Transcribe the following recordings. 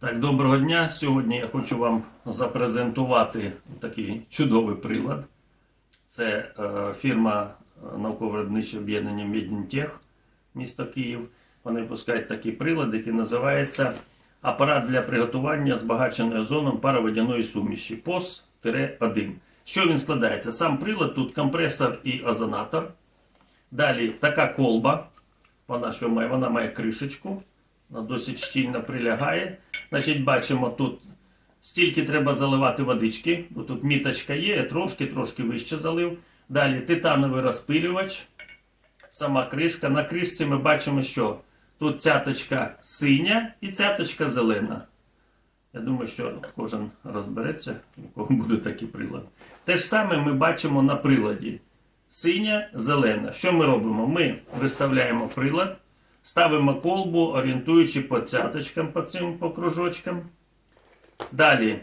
Так, доброго дня. Сьогодні я хочу вам запрезентувати такий чудовий прилад. Це е, фірма е, науково-виробниче об'єднання Міднітех, місто Київ. Вони випускають такий прилад, який називається апарат для приготування збагаченої озоном пароводяної суміші POS-1. Що він складається? Сам прилад, тут компресор і озонатор. Далі така колба. Вона що має? Вона має кришечку. Вона досить щільно прилягає. Значить, бачимо тут стільки треба заливати водички. Бо Тут міточка є, я трошки, трошки вище залив. Далі титановий розпилювач. Сама кришка. На кришці ми бачимо, що тут цяточка синя і цяточка зелена. Я думаю, що кожен розбереться, у кого буде такий прилад. Те ж саме ми бачимо на приладі. Синя, зелена. Що ми робимо? Ми виставляємо прилад, ставимо колбу, орієнтуючи по цяточкам, по цим по кружочкам. Далі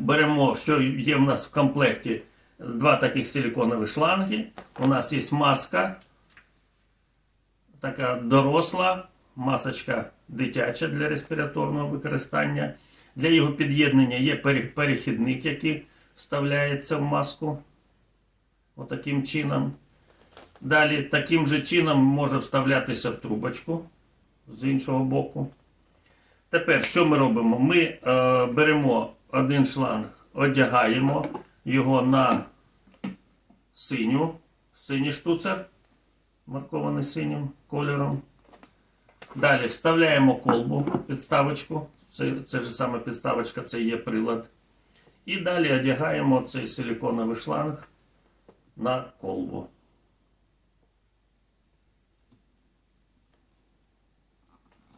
беремо, що є в нас в комплекті, два таких силиконових шланги. У нас є маска, така доросла, масочка дитяча для респіраторного використання. Для його під'єднання є перехідник, який вставляється в маску. Отаким чином. Далі таким же чином може вставлятися в трубочку з іншого боку. Тепер що ми робимо? Ми е, беремо один шланг, одягаємо його на синю, синій штуцер, маркований синім кольором. Далі вставляємо колбу, підставочку. Це, це ж саме підставочка, це є прилад. І далі одягаємо цей силиконовий шланг на колбу.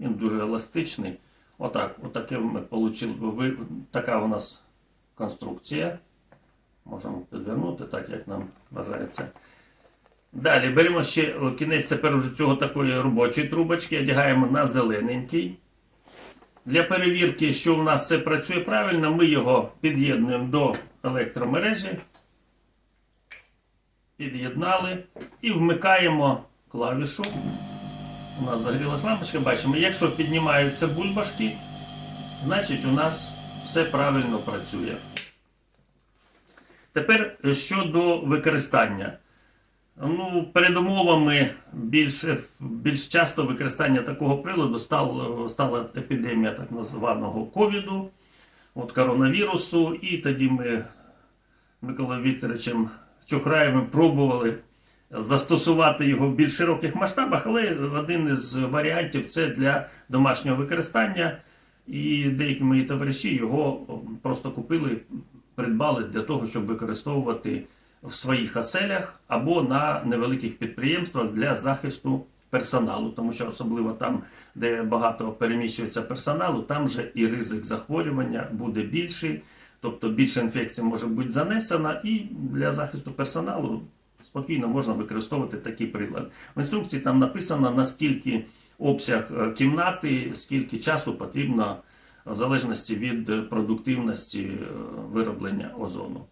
Він дуже еластичний. Отак, отаке ми отримали. Така у нас конструкція. Можемо підвернути так, як нам бажається. Далі беремо ще кінець тепер уже цього такої робочої трубочки, одягаємо на зелененький. Для перевірки, що у нас все працює правильно, ми його під'єднуємо до електромережі. Під'єднали і вмикаємо клавішу. У нас загорілась лампочка, бачимо, якщо піднімаються бульбашки, значить у нас все правильно працює. Тепер щодо використання. Ну, передумовами більш, більш часто використання такого приладу стало, стала епідемія так званого ковіду, коронавірусу, і тоді ми Миколою Вікторовичем Чухраєвим пробували застосувати його в більш широких масштабах, але один із варіантів це для домашнього використання. І деякі мої товариші його просто купили, придбали для того, щоб використовувати в своїх оселях або на невеликих підприємствах для захисту персоналу, тому що особливо там, де багато переміщується персоналу, там же і ризик захворювання буде більший, тобто більше інфекцій може бути занесена, і для захисту персоналу спокійно можна використовувати такий прилад. В інструкції там написано наскільки обсяг е, кімнати, скільки часу потрібно в залежності від продуктивності е, вироблення озону.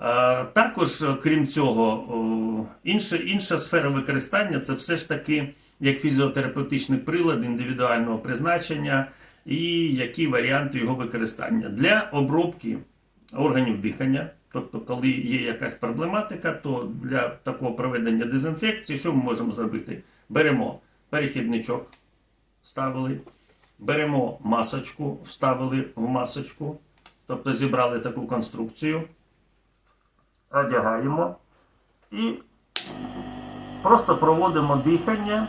Е, Також, крім цього, інша, інша сфера використання це все ж таки як фізіотерапевтичний прилад індивідуального призначення і які варіанти його використання для обробки органів дихання. Тобто, коли є якась проблематика, то для такого проведення дезінфекції, що ми можемо зробити? Беремо перехідничок, вставили, беремо масочку, вставили в масочку, тобто зібрали таку конструкцію одягаємо і просто проводимо дихання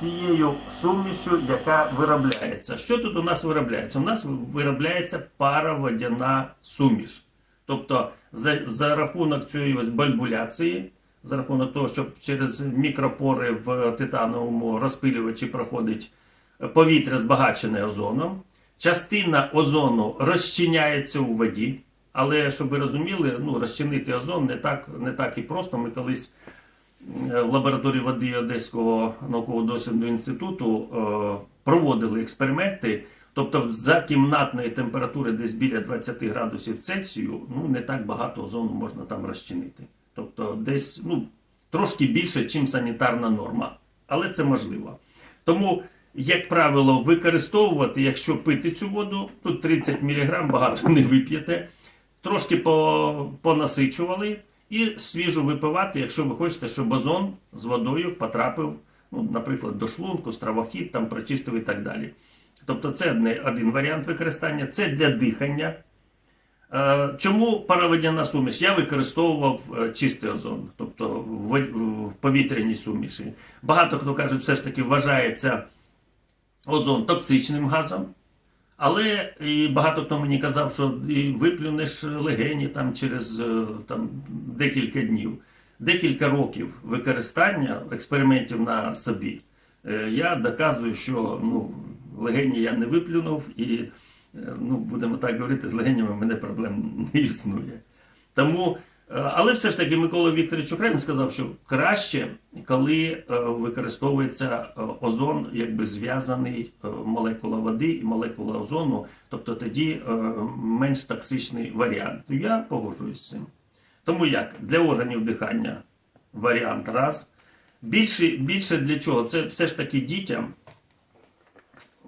тією сумішю, яка виробляється. Що тут у нас виробляється? У нас виробляється пароводяна суміш. Тобто за, за рахунок цієї ось бальбуляції, за рахунок того, що через мікропори в титановому розпилювачі проходить повітря збагачене озоном, частина озону розчиняється у воді. Але щоб ви розуміли, ну, розчинити озон не так, не так і просто. Ми колись е, в лабораторії води Одеського науково-дослідного інституту е, проводили експерименти. Тобто за кімнатної температури десь біля 20 градусів Цельсію ну, не так багато озону можна там розчинити. Тобто десь ну, трошки більше, ніж санітарна норма. Але це можливо. Тому як правило, використовувати, якщо пити цю воду, тут 30 мг, багато не вип'єте, трошки по, понасичували і свіжу випивати, якщо ви хочете, щоб озон з водою потрапив, ну, наприклад, до шлунку, стравохід, там прочистив і так далі. Тобто це одне- один варіант використання, це для дихання. Е, Чому пароводяна суміш? Я використовував е, чистий озон, тобто в повітряній суміші. Багато хто каже, все ж таки вважається озон токсичним газом. Але і багато хто мені казав, що і виплюнеш легені там через е, там, декілька днів, декілька років використання експериментів на собі. Я доказую, що ну, легені я не виплюнув, і е, ну, будемо так говорити, з легенями в мене проблем не існує. Тому, е, але все ж таки Микола Вікторович Україн сказав, що краще, коли е, використовується озон, якби зв'язаний молекула води і молекула озону, тобто тоді менш токсичний варіант. Я погоджуюсь з цим. Тому як для органів дихання варіант раз. Більше, більше для чого? Це все ж таки дітям.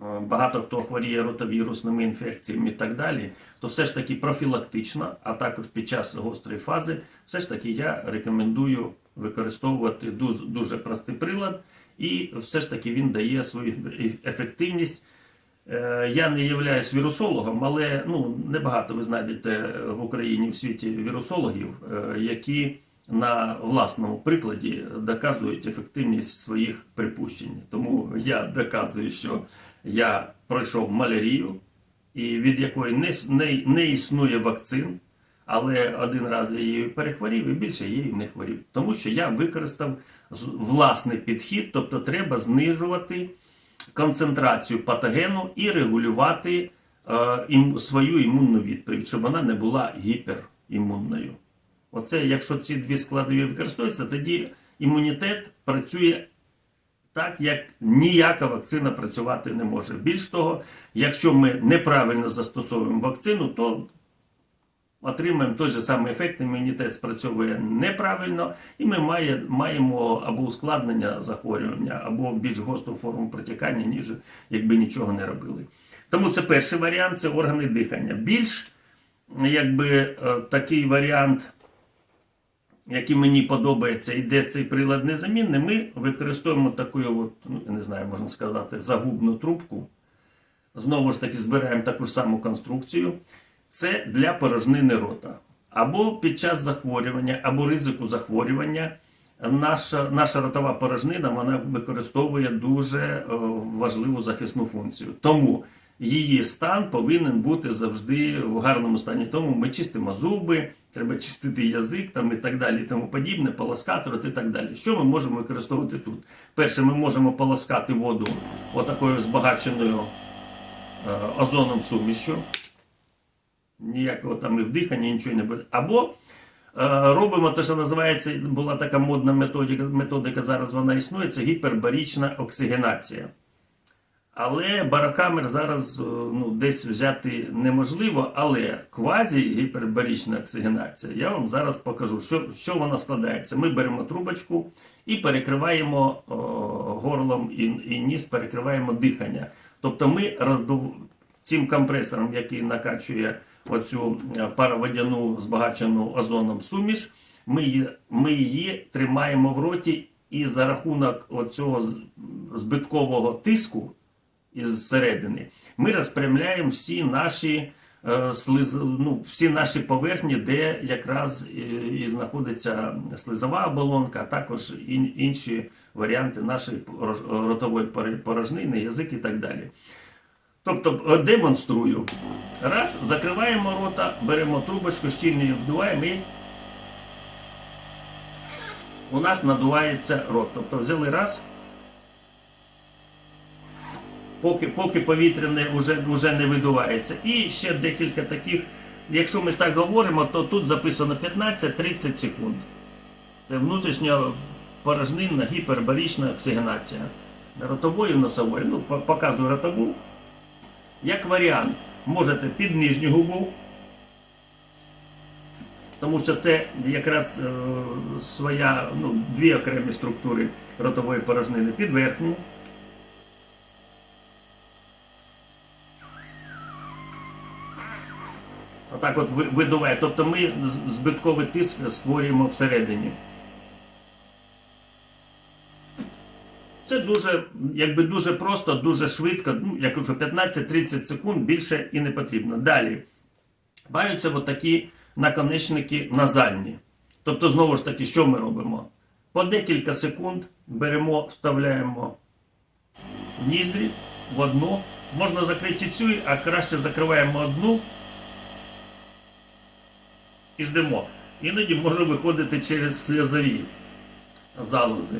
Е, Багато хто хворіє ротовірусними інфекціями і так далі, то все ж таки профілактично, а також під час гострої фази, все ж таки я рекомендую використовувати дуже, простий прилад, і все ж таки він дає свою ефективність. Е, Я не являюсь вірусологом, але ну, небагато ви знайдете в Україні в світі вірусологів, е, які на власному прикладі доказують ефективність своїх припущень. Тому я доказую, що я пройшов малярію, і від якої не, не, не існує вакцин, але один раз я її перехворів і більше її не хворів. Тому що я використав власний підхід, тобто треба знижувати концентрацію патогену і регулювати е, свою імунну відповідь, щоб вона не була гіперімунною. Оце, якщо ці дві складові використовуються, тоді імунітет працює так, як ніяка вакцина працювати не може. Більш того, якщо ми неправильно застосовуємо вакцину, то отримаємо той же самий ефект, імунітет спрацьовує неправильно, і ми має, маємо або ускладнення захворювання, або більш гостру форму протікання, ніж якби нічого не робили. Тому це перший варіант це органи дихання. Більш якби е, такий варіант який мені подобається, і де цей прилад незамінний, ми використовуємо таку, от, ну, не знаю, можна сказати, загубну трубку. Знову ж таки, збираємо таку ж саму конструкцію. Це для порожнини рота. Або під час захворювання, або ризику захворювання. Наша, наша ротова порожнина вона використовує дуже е, важливу захисну функцію. Тому її стан повинен бути завжди в гарному стані. Тому ми чистимо зуби, треба чистити язик там, і так далі, і тому подібне, полоскати рот і так далі. Що ми можемо використовувати тут? Перше, ми можемо полоскати воду отакою збагаченою е, озоном сумішю. Ніякого там і вдихання, нічого не буде. Або е, робимо те, що називається, була така модна методика, методика, зараз вона існує, це гіпербарічна оксигенація. Але барокамер зараз е, ну, десь взяти неможливо, але квазі-гіпербарічна оксигенація, я вам зараз покажу, що, що вона складається. Ми беремо трубочку і перекриваємо о, горлом і, і ніс, перекриваємо дихання. Тобто ми роздув... цим компресором, який накачує оцю е, пароводяну збагачену озоном суміш, ми її, ми її тримаємо в роті, і за рахунок оцього збиткового тиску із середини, ми розпрямляємо всі наші, е, ну, всі наші поверхні, де якраз і, і знаходиться слизова оболонка, а також ін- інші варіанти нашої ротової порожнини, язик і так далі. Тобто е, демонструю. Раз, закриваємо рота, беремо трубочку, щільно її вдуваємо і у нас надувається рот. Тобто взяли раз, поки, поки повітряне вже, вже не видувається. І ще декілька таких. Якщо ми так говоримо, то тут записано 15-30 секунд. Це внутрішня порожнинна гіпербарічна оксигенація. Ротової носової. Ну, показую ротову. Як варіант, можете під нижню губу, тому що це якраз е, своя, ну, дві окремі структури ротової порожнини, під верхню. Отак от видуває. Тобто ми збитковий тиск створюємо всередині. Це дуже, якби дуже просто, дуже швидко, ну, як кажу, 15-30 секунд більше і не потрібно. Далі. Маються от такі наконечники назальні. Тобто, знову ж таки, що ми робимо? По декілька секунд беремо, вставляємо в ніздрі в одну. Можна закрити цю, а краще закриваємо одну і ждемо. Іноді може виходити через сльозові залози.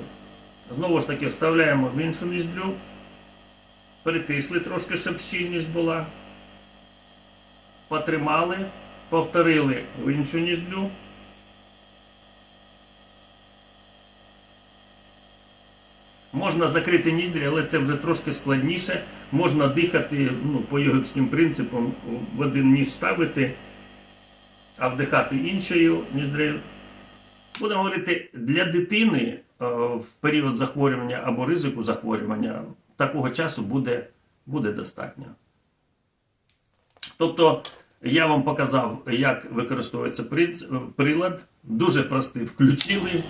Знову ж таки, вставляємо в іншу ніздрю. Притисли трошки, щоб щільність була. Потримали, повторили в іншу ніздрю. Можна закрити ніздрі, але це вже трошки складніше. Можна дихати ну, по йогівським принципам в один ніж ставити, а вдихати іншою ніздрею. Будемо говорити, для дитини е, в період захворювання або ризику захворювання такого часу буде, буде достатньо. Тобто я вам показав, як використовується прилад. Дуже простий. Включили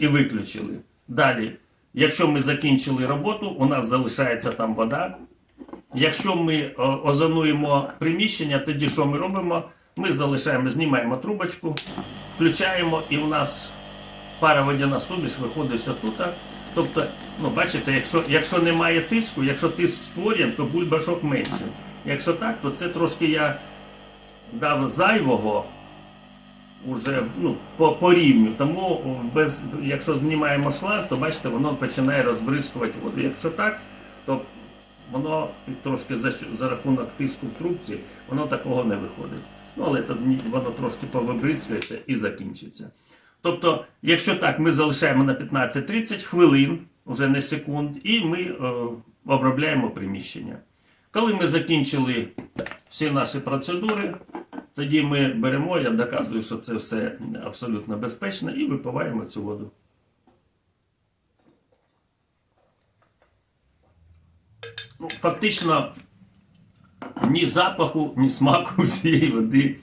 і виключили. Далі, якщо ми закінчили роботу, у нас залишається там вода. Якщо ми е, озонуємо приміщення, тоді що ми робимо? Ми залишаємо, знімаємо трубочку, включаємо, і у нас пара водяна суміш виходить все тут. Тобто, ну бачите, якщо, якщо немає тиску, якщо тиск створюємо, то бульбашок менше. Якщо так, то це трошки я дав зайвого уже ну, по, по рівню. Тому без, якщо знімаємо шланг, то бачите, воно починає розбризкувати воду. Якщо так, то воно трошки за, за рахунок тиску в трубці, воно такого не виходить. Ну, але тоді воно трошки повибризкується і закінчиться. Тобто, якщо так, ми залишаємо на 15-30 хвилин, уже не секунд, і ми е, обробляємо приміщення. Коли ми закінчили всі наші процедури, тоді ми беремо, я доказую, що це все абсолютно безпечно, і випиваємо цю воду. Ну, фактично, ні запаху, ні смаку цієї води,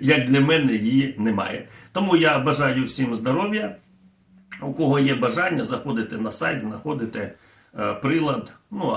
як, для мене, її немає. Тому я бажаю всім здоров'я. У кого є бажання, заходите на сайт, знаходите е, прилад. Ну,